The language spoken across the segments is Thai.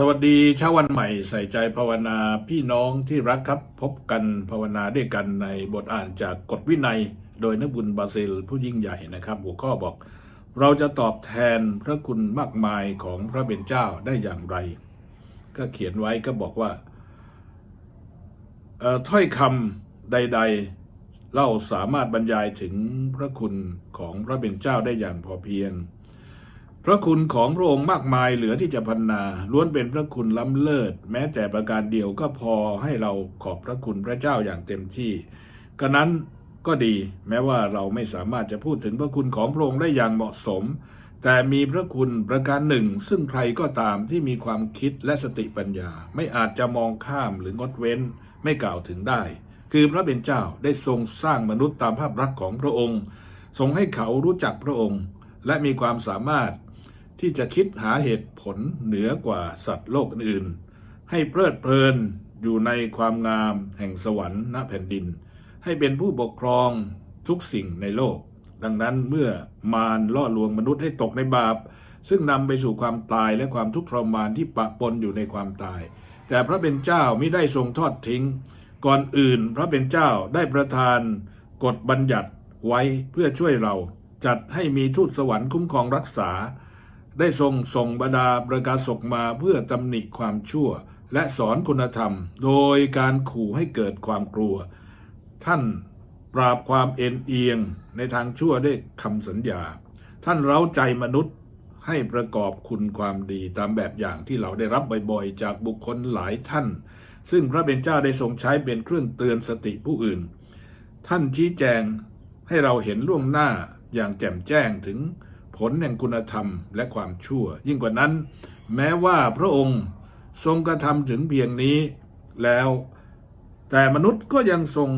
สวัสดีเช้าวันใหม่ใส่ใจภาวนาพี่น้องที่รักครับ พบกันภาวนาด้วยกันในบทอ่านจากกฎวินัย โดยนักบุญบาซิลผู้ยิ่งใหญ่นะครับ หัวข้อบอก เราจะตอบแทนพระคุณมากมายของพระเป็นเจ้าได้อย่างไร ก็เขียนไว้ก็บอกว่าอ่อถ้อยคำใด ๆเราสามารถบรรยายถึงพระคุณของพระเป็นเจ้าได้อย่างพอเพียง ระคุณของพระองค์มากมายเหลือที่จะพรรณนาล้วนเป็นพระคุณล้ำเลิศ แม้แต่ประการเดียวก็พอให้เราขอบพระคุณพระเจ้าอย่างเต็มที่กระนั้นก็ดี แม้ว่าเราไม่สามารถจะพูดถึงพระคุณของพระองค์ได้อย่างเหมาะสม แต่มีพระคุณประการหนึ่ง ซึ่งใครก็ตามที่มีความคิดและสติปัญญา ไม่อาจจะมองข้ามหรืองดเว้นไม่กล่าวถึงได้ คือพระเป็นเจ้าได้ทรงสร้างมนุษย์ตามภาพลักษณ์ของพระองค์ ทรงให้เขารู้จักพระองค์ และมีความสามารถ ที่จะคิดหาเหตุผลเหนือกว่าสัตว์โลกอื่น ให้เพลิดเพลินอยู่ในความงามแห่งสวรรค์ณแผ่นดิน ให้เป็นผู้ปกครองทุกสิ่งในโลก ดังนั้นเมื่อมารล่อลวงมนุษย์ให้ตกในบาป ซึ่งนำไปสู่ความตายและความทุกข์ทรมานที่ปะปนอยู่ในความตาย แต่พระเป็นเจ้าไม่ได้ทรงทอดทิ้ง ก่อนอื่นพระเป็นเจ้าได้ประทาน กฎบัญญัติไว้เพื่อช่วยเรา จัดให้มีทูตสวรรค์คุ้มครองรักษา ได้ทรงส่งบรรดาประกาศกมาเพื่อตำหนิความชั่ว และสอนคุณธรรม โดยการขู่ให้เกิดความกลัว ท่านปราบความเอ็นเอียงในทางชั่วด้วยคำสัญญา ท่านเร้าใจมนุษย์ให้ประกอบคุณความดีตามแบบอย่างที่เราได้รับบ่อยๆ จากบุคคลหลายท่าน ซึ่งพระเป็นเจ้าได้ทรงใช้เป็นเครื่องเตือนสติผู้อื่น ท่านชี้แจงให้เราเห็นล่วงหน้าอย่างแจ่มแจ้งถึง ผลแห่งคุณธรรมและความชั่ว ยิ่งกว่านั้น แม้ว่าพระองค์ทรงกระทำถึงเพียงนี้แล้ว แต่มนุษย์ก็ยังทรง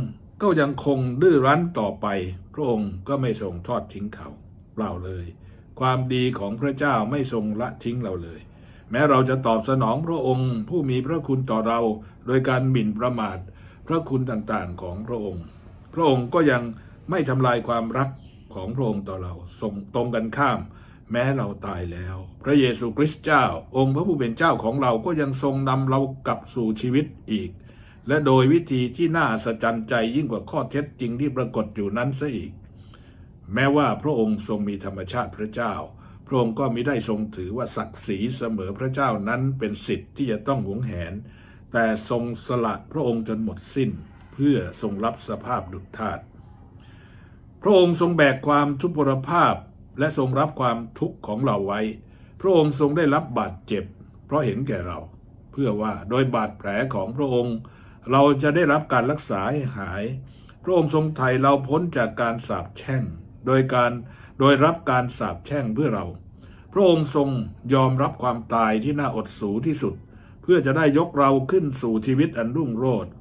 ก็ยังคงดื้อรั้นต่อไป พระองค์ก็ไม่ทรงทอดทิ้งเขา เปล่าเลย ความดีของพระเจ้าไม่ทรงละทิ้งเราเลย แม้เราจะตอบสนองพระองค์ ผู้มีพระคุณต่อเรา โดยการหมิ่นประมาท พระคุณต่างๆของพระองค์ พระองค์ก็ยังไม่ทำลายความรัก ของพระองค์ต่อเราทรงตรงกันข้าม แม้เราตายแล้ว พระเยซูคริสต์เจ้า องค์พระผู้เป็นเจ้าของเราก็ยังทรงนำเรากลับสู่ชีวิตอีก และโดยวิธีที่น่าสะใจใจยิ่งกว่าข้อเท็จจริงที่ปรากฏอยู่นั้นซะอีก แม้ว่าพระองค์ทรงมีธรรมชาติพระเจ้า พระองค์ก็มิได้ทรงถือว่าศักดิ์ศรีเสมอพระเจ้านั้นเป็นสิทธิ์ที่จะต้องหวงแหน แต่ทรงสละพระองค์จนหมดสิ้น เพื่อทรงรับสภาพดุจทาส พระองค์ทรงแบกความทุพพลภาพและทรงรับความทุกข์ของเราไว้ พระองค์ทรงได้รับบาดเจ็บ เพราะเห็นแก่เรา เพื่อว่าโดยบาดแผลของพระองค์ เราจะได้รับการรักษาให้หาย พระองค์ทรงไถ่เราพ้นจากการสาปแช่ง โดยการโดยรับการสาปแช่งเพื่อเรา พระองค์ทรงยอมรับความตายที่น่าอดสูที่สุด เพื่อจะได้ยกเราขึ้นสู่ชีวิตอันรุ่งโรจน์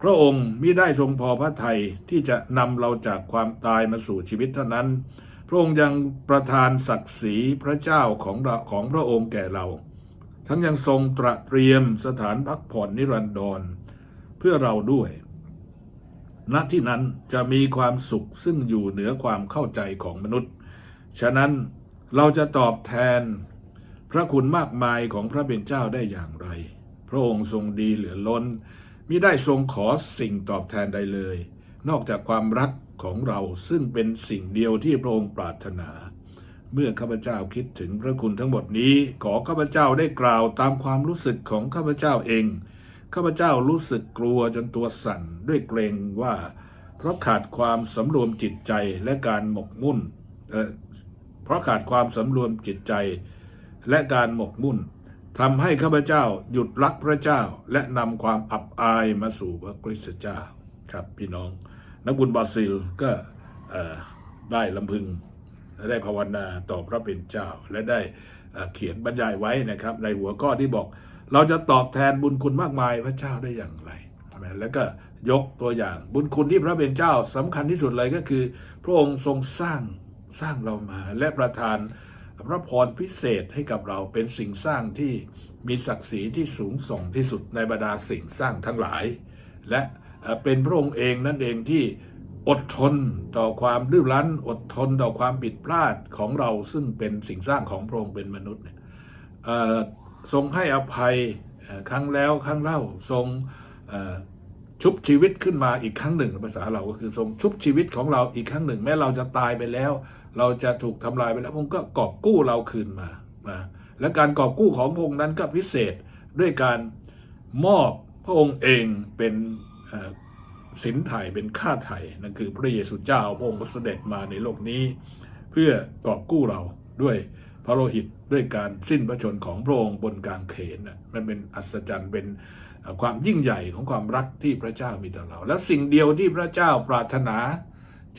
พระองค์มิได้ทรงพอพระทัยที่จะนำเราจากความตายมาสู่ชีวิตเท่านั้น พระองค์ยังประทานศักดิ์ศรีพระเจ้าของเราของพระองค์แก่เรา ทั้งยังทรงตระเตรียมสถานพักผ่อนนิรันดรเพื่อเราด้วย ณ ที่นั้นจะมีความสุขซึ่งอยู่เหนือความเข้าใจของมนุษย์ ฉะนั้นเราจะตอบแทน พระคุณมากมายของพระเป็นเจ้าได้อย่างไร พระองค์ทรงดีเหลือล้น มิได้ทรงขอสิ่งตอบแทนใดเลย นอกจากความรักของเราซึ่งเป็นสิ่งเดียวที่พระองค์ปรารถนา เมื่อข้าพเจ้าคิดถึงพระคุณทั้งหมดนี้ ขอข้าพเจ้าได้กล่าวตามความรู้สึกของข้าพเจ้าเอง ข้าพเจ้ารู้สึกกลัวจนตัวสั่นด้วยเกรงว่า เพราะขาดความสำรวมจิตใจและการหมกมุ่นเเพราะขาดความสำรวมจิตใจและการหมกมุ่น ทำให้ข้าพเจ้าหยุดรักพระเจ้า และนำความอับอายมาสู่พระคริสตเจ้าครับพี่น้อง นักบุญบาซิลก็ได้ลำพึงได้ภาวนาต่อพระเป็นเจ้า และได้เขียนบรรยายไว้นะครับ ในหัวข้อที่บอก เราจะตอบแทนบุญคุณมากมายพระเจ้าได้อย่างไรแล้วก็ยกตัวอย่างบุญคุณที่พระเป็นเจ้าสำคัญที่สุดเลยก็คือ พระองค์ทรงสร้างสร้างเรามาและประทาน พระพรพิเศษให้กับเราเป็นสิ่งสร้างที่มีศักดิ์ศรีที่สูงส่งที่สุดในบรรดาสิ่งสร้างทั้งหลาย และเป็นพระองค์เองนั่นเองที่อดทนต่อความดื้อรั้น อดทนต่อความผิดพลาดของเราซึ่งเป็นสิ่งสร้างของพระองค์เป็นมนุษย์เนี่ยทรงให้อภัยครั้งแล้วครั้งเล่าทรง ชุบชีวิตขึ้นมาอีกครั้งหนึ่งภาษาเราก็คือทรงชุบชีวิตของเราอีกครั้งหนึ่ง แม้เราจะตายไปแล้ว เราจะถูกทำลายไปแล้วพระองค์ก็กอบกู้เราคืนมานะและการกอบกู้ของพระองค์นั้นก็พิเศษด้วยการมอบพระองค์เองเป็นสินไถ่เป็นค่าไถ่นั่นคือพระเยซูเจ้าพระองค์เสด็จมาในโลกนี้ เพื่อกอบกู้เราด้วยพระโลหิตด้วยการสิ้นพระชนของพระองค์บนกลางเขนน่ะมันเป็นอัศจรรย์เป็น ความยิ่งใหญ่ของความรักที่พระเจ้ามีต่อเรา และสิ่งเดียวที่พระเจ้าปรารถนา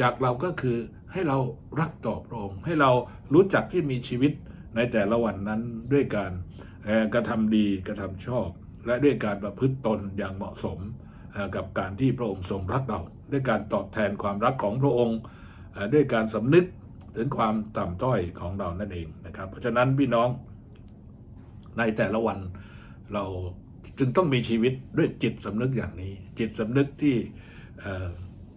จากเราก็คือให้เรารักต่อพระองค์ให้เรารู้จักที่มีชีวิตในแต่ละวันนั้นด้วยการกระทำดีกระทำชอบ และด้วยการประพฤติตนอย่างเหมาะสมกับการที่พระองค์ทรงรักเรา ด้วยการตอบแทนความรักของพระองค์ด้วยการสำนึกถึงความต่ำต้อยของเรานั่นเองนะครับ เพราะฉะนั้นพี่น้องในแต่ละวันเรา จึงต้องมีชีวิตด้วยจิตสำนึกอย่างนี้ จิตสำนึกที่เ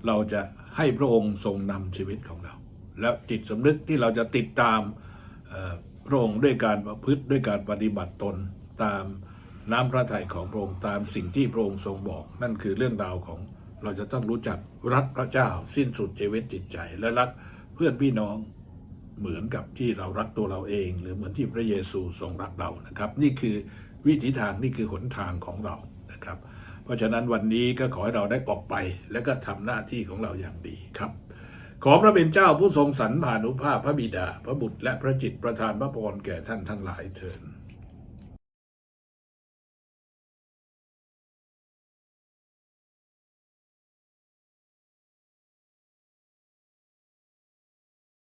เราจะให้พระองค์ทรงนำชีวิตของเรา แล้วจิตสำนึกที่เราจะติดตามพระองค์ด้วยการประพฤติด้วยการปฏิบัติตนตามน้ำพระทัยของพระองค์ตามสิ่งที่พระองค์ทรงบอก นั่นคือเรื่องราวของเราจะต้องรู้จักรักพระเจ้าสิ้นสุดชีวิตจิตใจ และรักเพื่อนพี่น้องเหมือนกับที่เรารักตัวเราเอง หรือเหมือนที่พระเยซูทรงรักเรานะครับ นี่คือ วิถีทางนี่คือหนทางของเรานะครับ เพราะฉะนั้นวันนี้ก็ขอให้เราได้ออกไป และก็ทำหน้าที่ของเราอย่างดีครับ ขอพระเป็นเจ้าผู้ทรงสรรพานุภาพพระบิดา พระบุตรและพระจิตประทานพระพรแก่ท่านทั้งหลายเถิด